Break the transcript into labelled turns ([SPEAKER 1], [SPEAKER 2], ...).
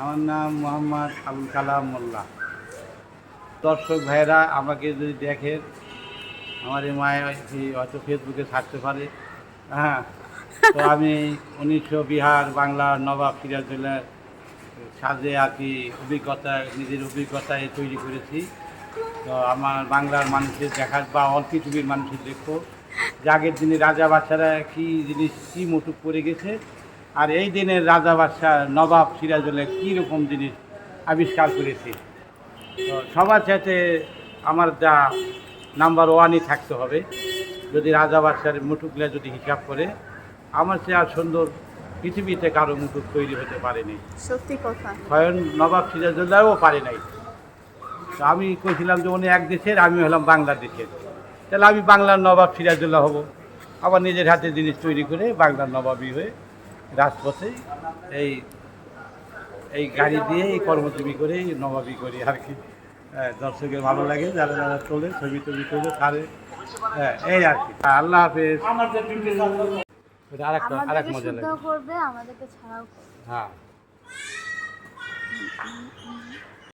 [SPEAKER 1] আমার নাম মোহাম্মদ আবুল কালাম মোল্লা। দর্শক ভাইরা আমাকে যদি দেখেন, আমার এই মায়ের হয়তো ফেসবুকে ছাড়তে পারে। হ্যাঁ তো আমি উনিশশো বিহার বাংলা নবাব সিরাজুল্লাহ সাজে আর কি অভিজ্ঞতা, নিজের অভিজ্ঞতায় তৈরি করেছি। তো আমার বাংলার মানুষের দেখার বা অল পৃথিবীর মানুষের দেখো যে আগের দিনে রাজা বাচ্চারা কী জিনিস, কী মুটুক করে গেছে আর এই দিনের রাজা বাদশাহ নবাব সিরাজুল্লাহ কী রকম জিনিস আবিষ্কার করেছে? তো সবার চাইতে আমার যা নাম্বার ওয়ানই থাকতে হবে। যদি রাজা বাদশার মুটুকগুলো যদি হিসাব করে আমার চেয়ে আর সুন্দর পৃথিবীতে কারও মুটুক তৈরি হতে পারেনি
[SPEAKER 2] সত্যি কথা।
[SPEAKER 1] স্বয়ং নবাব সিরাজুল্লাহও পারে নাই। তো আমি কইছিলাম যে উনি এক দেশের আমি হলাম বাংলাদেশের। তাহলে আমি বাংলার নবাব সিরাজুল্লাহ হব। আবার নিজের হাতে জিনিস তৈরি করে বাংলার নবাবই হয়ে রাজপথে এই এই গাড়ি দিয়ে এই কর্মজীবী করে নবাবী করি আর কি। হ্যাঁ, দর্শকের ভালো লাগে যারা যারা তোলে ছবি টবি তোলে ছাড়ে। হ্যাঁ এই আর কি। আল্লাহ হাফেজ। আরেক
[SPEAKER 2] এক
[SPEAKER 1] মজা লাগে। হ্যাঁ।